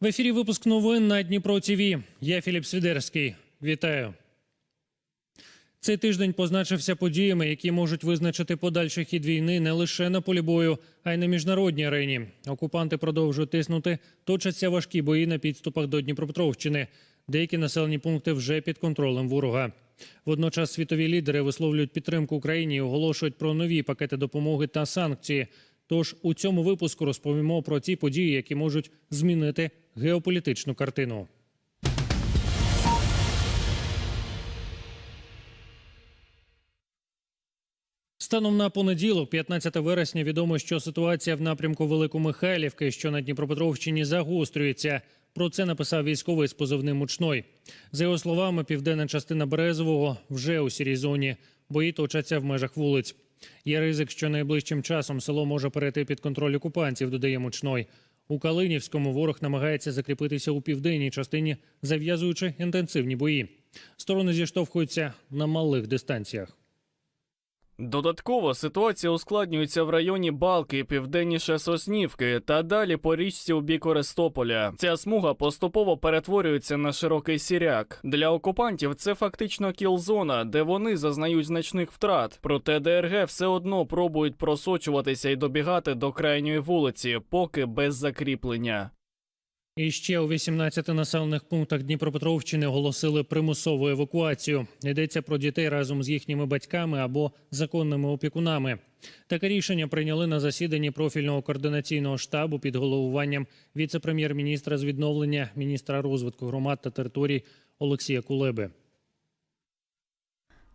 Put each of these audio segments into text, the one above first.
В ефірі випуск новин на Дніпро ТВ. Я Філіп Свідерський. Вітаю. Цей тиждень позначився подіями, які можуть визначити подальший хід війни не лише на полі бою, а й на міжнародній арені. Окупанти продовжують тиснути, точаться важкі бої на підступах до Дніпропетровщини. Деякі населені пункти вже під контролем ворога. Водночас світові лідери висловлюють підтримку Україні і оголошують про нові пакети допомоги та санкції. Тож у цьому випуску розповімо про ті події, які можуть змінити геополітичну картину. Станом на понеділок, 15 вересня, відомо, що ситуація в напрямку Великомихайлівки, що на Дніпропетровщині, загострюється. Про це написав військовий з позивним «Мучной». За його словами, південна частина Березового вже у сірій зоні. Бої точаться в межах вулиць. Є ризик, що найближчим часом село може перейти під контроль окупантів, додає Мучной. У Калинівському ворог намагається закріпитися у південній частині, зав'язуючи інтенсивні бої. Сторони зіштовхуються на малих дистанціях. Додатково ситуація ускладнюється в районі Балки, південніше Соснівки та далі по річці у бік Орестополя. Ця смуга поступово перетворюється на широкий сіряк. Для окупантів це фактично кіл-зона, де вони зазнають значних втрат. Проте ДРГ все одно пробують просочуватися і добігати до крайньої вулиці, поки без закріплення. І ще у 18 населених пунктах Дніпропетровщини оголосили примусову евакуацію. Йдеться про дітей разом з їхніми батьками або законними опікунами. Таке рішення прийняли на засіданні профільного координаційного штабу під головуванням віце-прем'єр-міністра з відновлення міністра розвитку громад та територій Олексія Кулеби.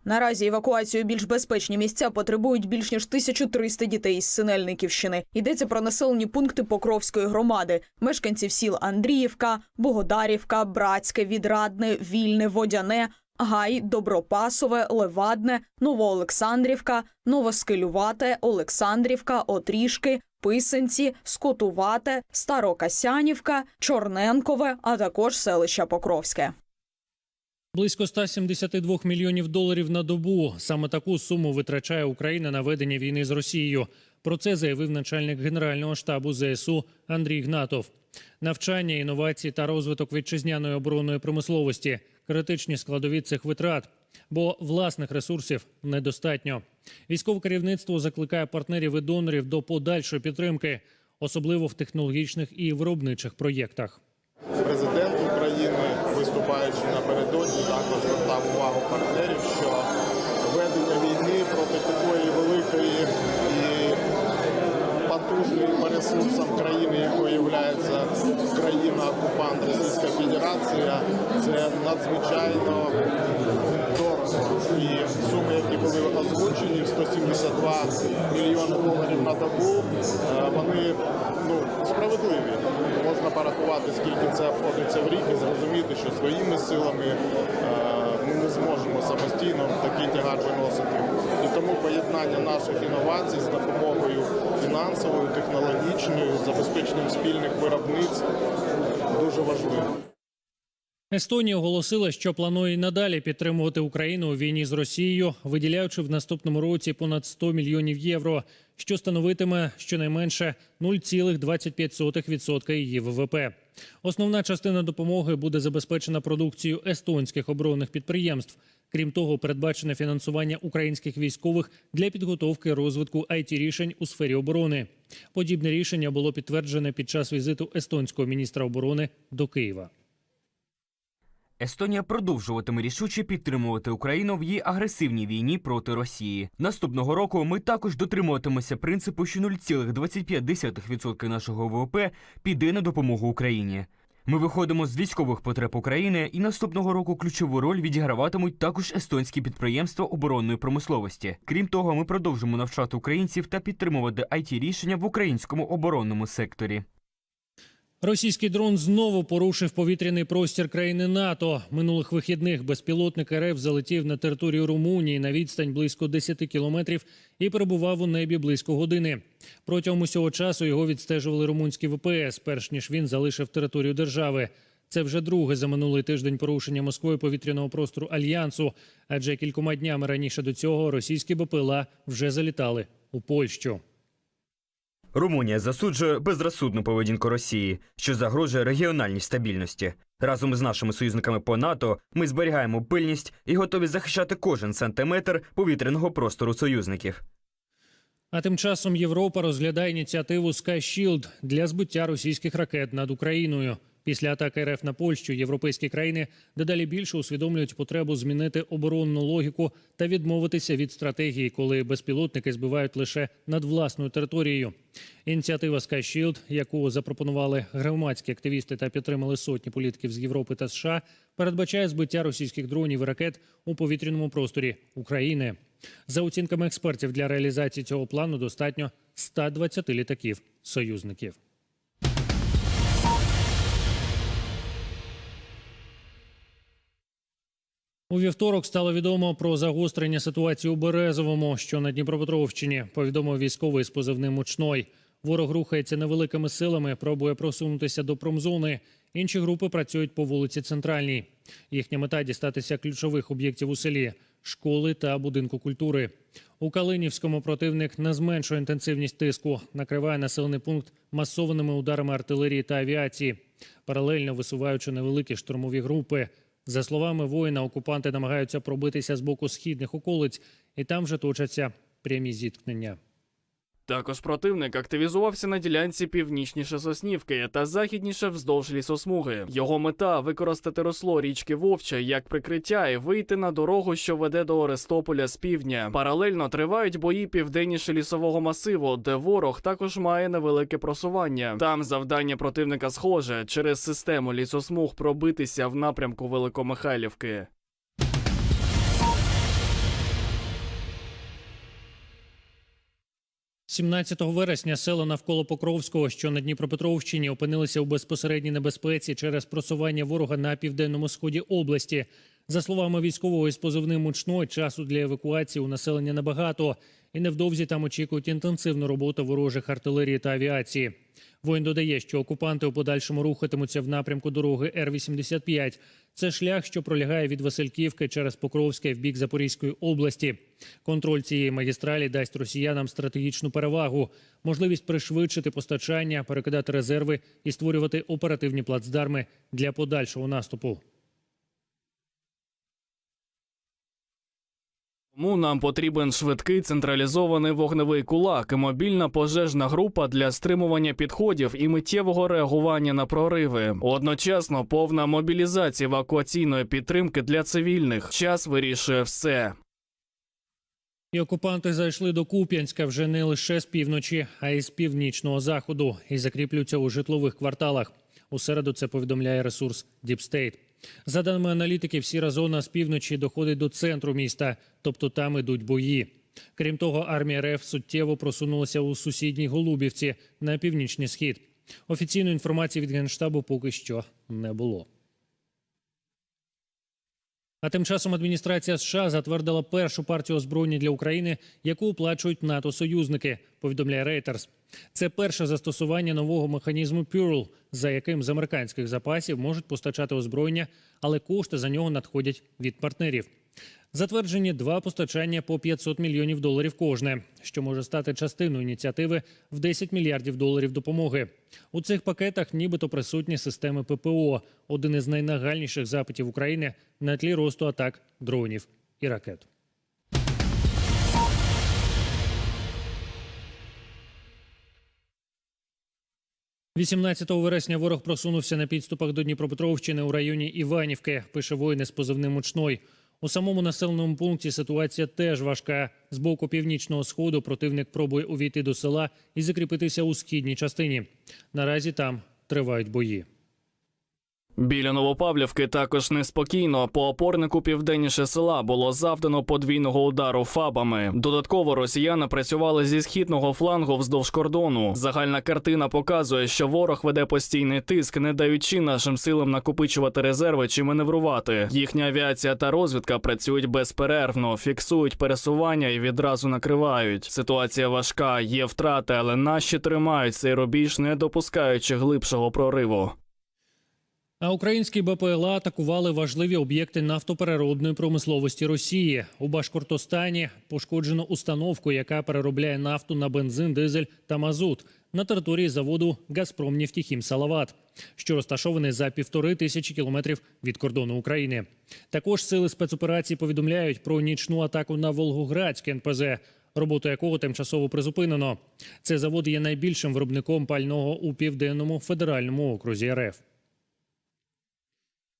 Наразі евакуацію більш безпечні місця потребують більш ніж 1300 дітей із Синельниківщини. Йдеться про населені пункти Покровської громади, мешканців сіл Андріївка, Богодарівка, Братське, Відрадне, Вільне, Водяне, Гай, Добропасове, Левадне, Новоолександрівка, Новоскелювате, Олександрівка, Отрішки, Писанці, Скотувате, Старокасянівка, Чорненкове, а також селище Покровське. Близько 172 мільйонів доларів на добу. Саме таку суму витрачає Україна на ведення війни з Росією. Про це заявив начальник генерального штабу ЗСУ Андрій Гнатов. Навчання, інновації та розвиток вітчизняної оборонної промисловості критичні складові цих витрат, бо власних ресурсів недостатньо. Військове керівництво закликає партнерів і донорів до подальшої підтримки, особливо в технологічних і виробничих проєктах. Партнерів, що ведення війни проти такої великої і потужної по ресурсам країни, якою є країна-окупант Російська Федерація, це надзвичайно дорого. І суми, які були озвучені, 172 мільйони доларів на добу, е, вони ну, справедливі. Можна порахувати, скільки це обходиться в рік, і зрозуміти, що своїми силами зможемо самостійно такий тягар виносити. І тому поєднання наших інновацій з допомогою фінансовою, технологічною, забезпеченням спільних виробництв дуже важливо. Естонія оголосила, що планує надалі підтримувати Україну у війні з Росією, виділяючи в наступному році понад 100 мільйонів євро, що становитиме щонайменше 0,25% її ВВП. Основна частина допомоги буде забезпечена продукцією естонських оборонних підприємств. Крім того, передбачене фінансування українських військових для підготовки розвитку it рішень у сфері оборони. Подібне рішення було підтверджене під час візиту естонського міністра оборони до Києва. Естонія продовжуватиме рішуче підтримувати Україну в її агресивній війні проти Росії. Наступного року ми також дотримуватимемося принципу, що 0,25% нашого ВВП піде на допомогу Україні. Ми виходимо з військових потреб України, і наступного року ключову роль відіграватимуть також естонські підприємства оборонної промисловості. Крім того, ми продовжимо навчати українців та підтримувати it рішення в українському оборонному секторі. Російський дрон знову порушив повітряний простір країни НАТО. Минулих вихідних безпілотник РФ залетів на територію Румунії на відстань близько 10 кілометрів і перебував у небі близько години. Протягом усього часу його відстежували румунські ВПС, перш ніж він залишив територію держави. Це вже друге за минулий тиждень порушення Москвою повітряного простору альянсу. Адже кількома днями раніше до цього російські БПЛА вже залітали у Польщу. Румунія засуджує безрозсудну поведінку Росії, що загрожує регіональній стабільності. Разом з нашими союзниками по НАТО ми зберігаємо пильність і готові захищати кожен сантиметр повітряного простору союзників. А тим часом Європа розглядає ініціативу Sky Shield для збиття російських ракет над Україною. Після атаки РФ на Польщу європейські країни дедалі більше усвідомлюють потребу змінити оборонну логіку та відмовитися від стратегії, коли безпілотники збивають лише над власною територією. Ініціатива Sky Shield, яку запропонували громадські активісти та підтримали сотні політиків з Європи та США, передбачає збиття російських дронів і ракет у повітряному просторі України. За оцінками експертів, для реалізації цього плану достатньо 120 літаків союзників. У вівторок стало відомо про загострення ситуації у Березовому, що на Дніпропетровщині. Повідомив військовий з позивним «Мучной». Ворог рухається невеликими силами, пробує просунутися до промзони. Інші групи працюють по вулиці Центральній. Їхня мета дістатися ключових об'єктів у селі школи та будинку культури. У Калинівському противник не зменшує інтенсивність тиску, накриває населений пункт масованими ударами артилерії та авіації, паралельно висуваючи невеликі штурмові групи. За словами воїна, окупанти намагаються пробитися з боку східних околиць, і там вже точаться прямі зіткнення. Також противник активізувався на ділянці північніше Соснівки та західніше вздовж лісосмуги. Його мета використати русло річки Вовча як прикриття і вийти на дорогу, що веде до Орестополя з півдня. Паралельно тривають бої південніше лісового масиву, де ворог також має невелике просування. Там завдання противника схоже через систему лісосмуг пробитися в напрямку Великомихайлівки. – 17 вересня села навколо Покровського, що на Дніпропетровщині, опинилися у безпосередній небезпеці через просування ворога на південному сході області. За словами військового із позивним «Мучной», часу для евакуації у населення небагато, і невдовзі там очікують інтенсивну роботу ворожих артилерії та авіації. Воїн додає, що окупанти у подальшому рухатимуться в напрямку дороги Р-85. Це шлях, що пролягає від Васильківки через Покровське в бік Запорізької області. Контроль цієї магістралі дасть росіянам стратегічну перевагу, можливість пришвидшити постачання, перекидати резерви і створювати оперативні плацдарми для подальшого наступу. Тому нам потрібен швидкий централізований вогневий кулак і мобільна пожежна група для стримування підходів і миттєвого реагування на прориви. Одночасно повна мобілізація евакуаційної підтримки для цивільних. Час вирішує все. І окупанти зайшли до Куп'янська вже не лише з півночі, а й з північного заходу і закріплюються у житлових кварталах. У середу це повідомляє ресурс State. За даними аналітиків, сіра зона з півночі доходить до центру міста, тобто там ідуть бої. Крім того, армія РФ суттєво просунулася у сусідній Голубівці на північний схід. Офіційної інформації від генштабу поки що не було. А тим часом адміністрація США затвердила першу партію озброєння для України, яку оплачують НАТО союзники. Повідомляє Reuters. Це перше застосування нового механізму Pearl, за яким з американських запасів можуть постачати озброєння, але кошти за нього надходять від партнерів. Затверджені два постачання по 500 мільйонів доларів кожне, що може стати частиною ініціативи в 10 мільярдів доларів допомоги. У цих пакетах нібито присутні системи ППО, один із найнагальніших запитів України на тлі росту атак дронів і ракет. – 18 вересня ворог просунувся на підступах до Дніпропетровщини у районі Іванівки. Пише воїн з позивним «Мучной». У самому населеному пункті ситуація теж важка. З боку північного сходу противник пробує увійти до села і закріпитися у східній частині. Наразі там тривають бої. Біля Новопавлівки також неспокійно. По опорнику південніше села було завдано подвійного удару фабами. Додатково росіяни працювали зі східного флангу вздовж кордону. Загальна картина показує, що ворог веде постійний тиск, не даючи нашим силам накопичувати резерви чи маневрувати. Їхня авіація та розвідка працюють безперервно, фіксують пересування і відразу накривають. Ситуація важка, є втрати, але наші тримають цей рубіж, не допускаючи глибшого прориву. А українські БПЛА атакували важливі об'єкти нафтопереробної промисловості Росії. У Башкортостані пошкоджено установку, яка переробляє нафту на бензин, дизель та мазут на території заводу Газпром Нефтехім Салават, що розташований за півтори тисячі кілометрів від кордону України. Також сили спецоперації повідомляють про нічну атаку на Волгоградське НПЗ, роботу якого тимчасово призупинено. Цей завод є найбільшим виробником пального у південному федеральному окрузі РФ.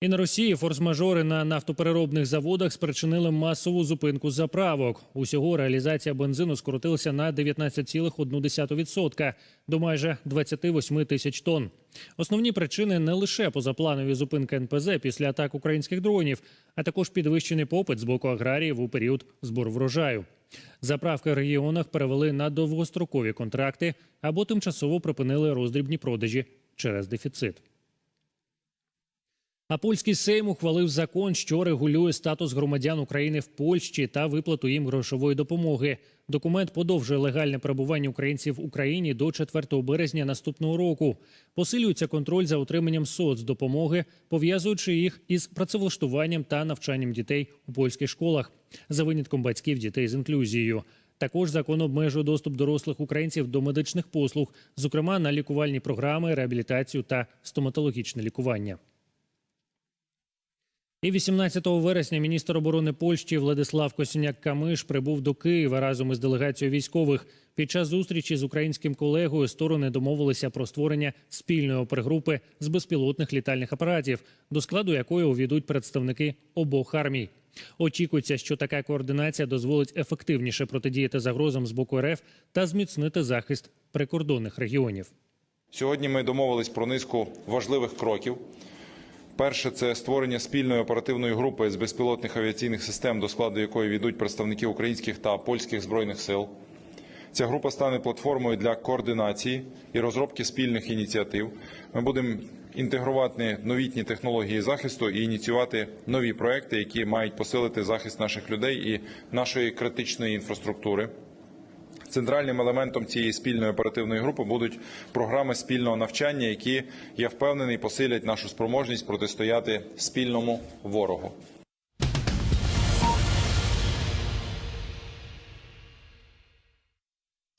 І на Росії форс-мажори на нафтопереробних заводах спричинили масову зупинку заправок. Усього реалізація бензину скоротилася на 19,1% до майже 28 тисяч тонн. Основні причини не лише позапланові зупинки НПЗ після атак українських дронів, а також підвищений попит з боку аграріїв у період збору врожаю. Заправки в регіонах перевели на довгострокові контракти або тимчасово припинили роздрібні продажі через дефіцит. А польський Сейм ухвалив закон, що регулює статус громадян України в Польщі та виплату їм грошової допомоги. Документ подовжує легальне перебування українців в Україні до 4 березня наступного року. Посилюється контроль за отриманням соцдопомоги, пов'язуючи їх із працевлаштуванням та навчанням дітей у польських школах за винятком батьків дітей з інклюзією. Також закон обмежує доступ дорослих українців до медичних послуг, зокрема на лікувальні програми, реабілітацію та стоматологічне лікування. І 18 вересня міністр оборони Польщі Владислав Косіняк-Камиш прибув до Києва разом із делегацією військових. Під час зустрічі з українським колегою сторони домовилися про створення спільної опергрупи з безпілотних літальних апаратів, до складу якої увійдуть представники обох армій. Очікується, що така координація дозволить ефективніше протидіяти загрозам з боку РФ та зміцнити захист прикордонних регіонів. Сьогодні ми домовились про низку важливих кроків. Перше це створення спільної оперативної групи з безпілотних авіаційних систем, до складу якої війдуть представники українських та польських збройних сил. Ця група стане платформою для координації і розробки спільних ініціатив. Ми будемо інтегрувати новітні технології захисту і ініціювати нові проекти, які мають посилити захист наших людей і нашої критичної інфраструктури. Центральним елементом цієї спільної оперативної групи будуть програми спільного навчання, які я впевнений посилять нашу спроможність протистояти спільному ворогу.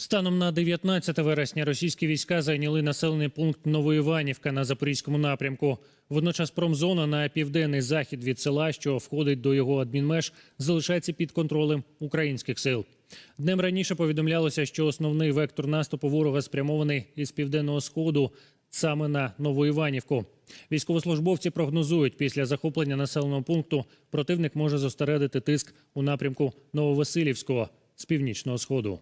Станом на 19 вересня російські війська зайняли населений пункт Новоіванівка на запорізькому напрямку. Водночас промзона на південний захід від села, що входить до його адмінмеж, залишається під контролем українських сил. Днем раніше повідомлялося, що основний вектор наступу ворога спрямований із південного сходу саме на Новоіванівку. Військовослужбовці прогнозують, після захоплення населеного пункту противник може зосередити тиск у напрямку Нововасилівського з північного сходу.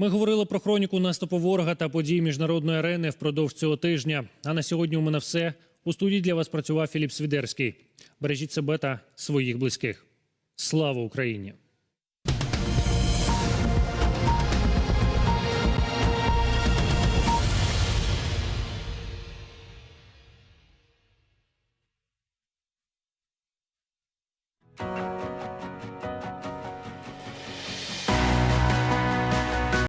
Ми говорили про хроніку наступу ворога та події міжнародної арени впродовж цього тижня. А на сьогодні у мене все. У студії для вас працював Філіп Свідерський. Бережіть себе та своїх близьких. Слава Україні!